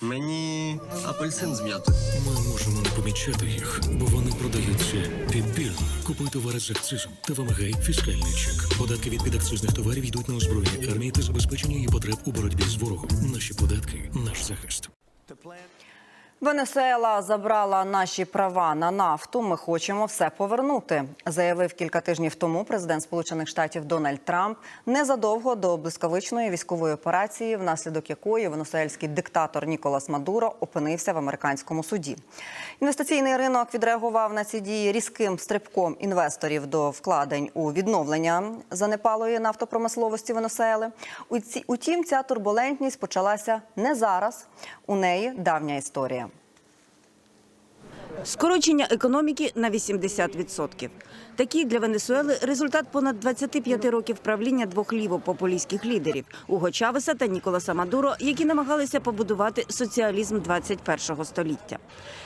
Мені апельсин з м'ятою. Ми можемо не помічати їх, бо вони продаються підпільно. Купуй товари з акцизом та вимагай фіскальний чек. Податки від підакцизних товарів йдуть на озброєння армії та забезпечення її потреб у боротьбі з ворогом. Наші податки, наш захист. Венесуела забрала наші права на нафту. Ми хочемо все повернути, заявив кілька тижнів тому президент Сполучених Штатів Дональд Трамп незадовго до блискавичної військової операції, внаслідок якої венесуельський диктатор Ніколас Мадуро опинився в американському суді. Інвестиційний ринок відреагував на ці дії різким стрибком інвесторів до вкладень у відновлення занепалої нафтопромисловості Венесуели. Утім, ця турбулентність почалася не зараз. У неї давня історія. Скорочення економіки на 80%. Такий для Венесуели результат понад 25 років правління двох лівопопулістських лідерів Уго Чавеса та Ніколаса Мадуро, які намагалися побудувати соціалізм 21-го століття.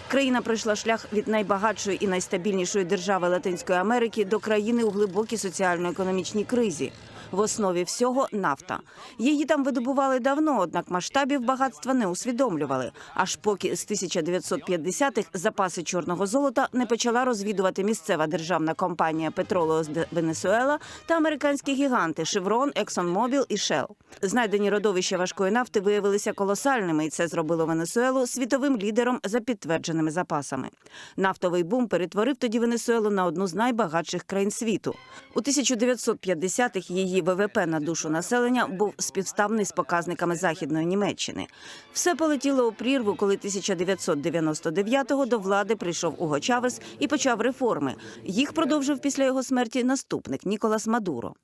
Країна пройшла шлях від найбагатшої і найстабільнішої держави Латинської Америки до країни у глибокій соціально-економічній кризі. В основі всього нафта. Її там видобували давно, однак масштабів багатства не усвідомлювали. Аж поки з 1950-х запаси чорного золота не почала розвідувати місцева державна компанія Петролеос де Венесуела та американські гіганти Шеврон, ExxonMobil і Shell. Знайдені родовища важкої нафти виявилися колосальними, і це зробило Венесуелу світовим лідером за підтвердженими запасами. Нафтовий бум перетворив тоді Венесуелу на одну з найбагатших країн світу. У 1950-х її ВВП на душу населення був співставний з показниками західної Німеччини. Все полетіло у прірву, коли 1999-го до влади прийшов Уго Чавес і почав реформи. Їх продовжив після його смерті наступник Ніколас Мадуро.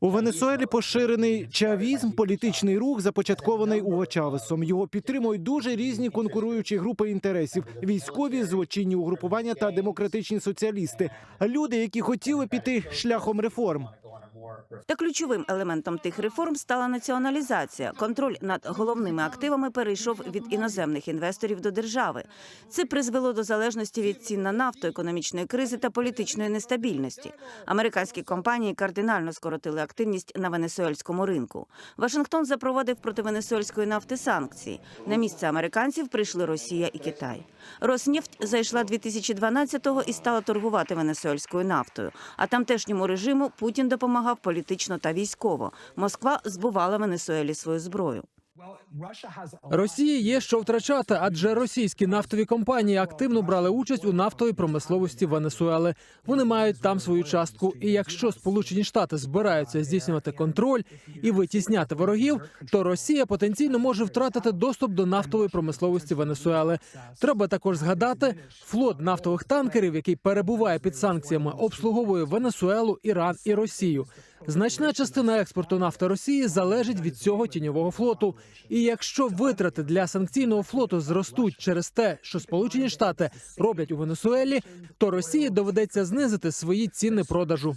У Венесуелі поширений чавізм, політичний рух, започаткований Уго Чавесом. Його підтримують дуже різні конкуруючі групи інтересів: військові, злочинні угрупування та демократичні соціалісти. Люди, які хотіли піти шляхом реформ. Та ключовим елементом тих реформ стала націоналізація. Контроль над головними активами перейшов від іноземних інвесторів до держави. Це призвело до залежності від цін на нафту, економічної кризи та політичної нестабільності. Американські компанії кардинально скоротили активність на венесуельському ринку. Вашингтон запровадив проти венесуельської нафти санкції. На місце американців прийшли Росія і Китай. Роснефть зайшла 2012-го і стала торгувати венесуельською нафтою. А тамтешньому режиму Путін допомагав політично та військово. Москва збувала Венесуелі свою зброю. Росії є що втрачати, адже російські нафтові компанії активно брали участь у нафтовій промисловості Венесуели. Вони мають там свою частку. І якщо Сполучені Штати збираються здійснювати контроль і витісняти ворогів, то Росія потенційно може втратити доступ до нафтової промисловості Венесуели. Треба також згадати, флот нафтових танкерів, який перебуває під санкціями, обслуговує Венесуелу, Іран і Росію. Значна частина експорту нафти Росії залежить від цього тіньового флоту. І якщо витрати для санкційного флоту зростуть через те, що Сполучені Штати роблять у Венесуелі, то Росії доведеться знизити свої ціни продажу.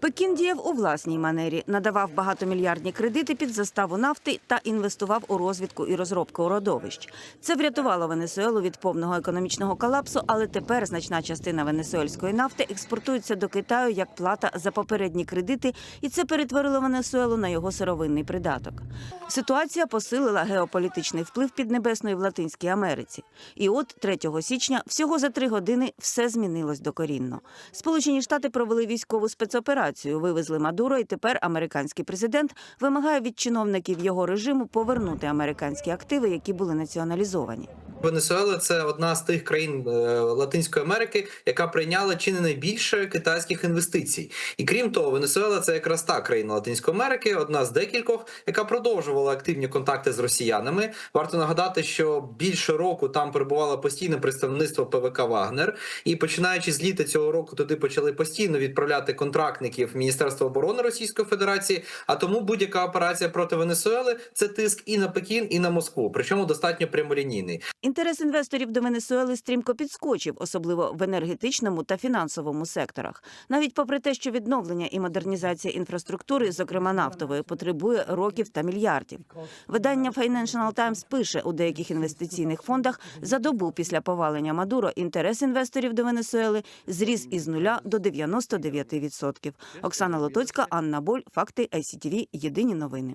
Пекін діяв у власній манері, надавав багатомільярдні кредити під заставу нафти та інвестував у розвідку і розробку родовищ. Це врятувало Венесуелу від повного економічного колапсу, але тепер значна частина венесуельської нафти експортується до Китаю як плата за попередні кредити, і це перетворило Венесуелу на його сировинний придаток. Ситуація посилила геополітичний вплив Піднебесної в Латинській Америці. І от 3 січня, всього за три години, все змінилось докорінно. Сполучені Штати провели військову спецоперацію, вивезли Мадуро, і тепер американський президент вимагає від чиновників його режиму повернути американські активи, які були націоналізовані. Венесуела це одна з тих країн е, Латинської Америки, яка прийняла чи не найбільше китайських інвестицій. І крім того, Венесуела це якраз та країна Латинської Америки, одна з декількох, яка продовжувала активні контакти з росіянами. Варто нагадати, що більше року там перебувало постійне представництво ПВК Вагнер, і починаючи з літа цього року, туди почали постійно відправляти контрактників Міністерства оборони Російської Федерації. А тому будь-яка операція проти Венесуели це тиск і на Пекін, і на Москву, причому достатньо прямолінійний. Інтерес інвесторів до Венесуели стрімко підскочив, особливо в енергетичному та фінансовому секторах. Навіть попри те, що відновлення і модернізація інфраструктури, зокрема нафтової, потребує років та мільярдів. Видання Financial Times пише у деяких інвестиційних фондах за добу після повалення Мадуро інтерес інвесторів до Венесуели зріс із нуля до 99%. Оксана Лотоцька, Анна Боль, факти ICTV, Єдині новини.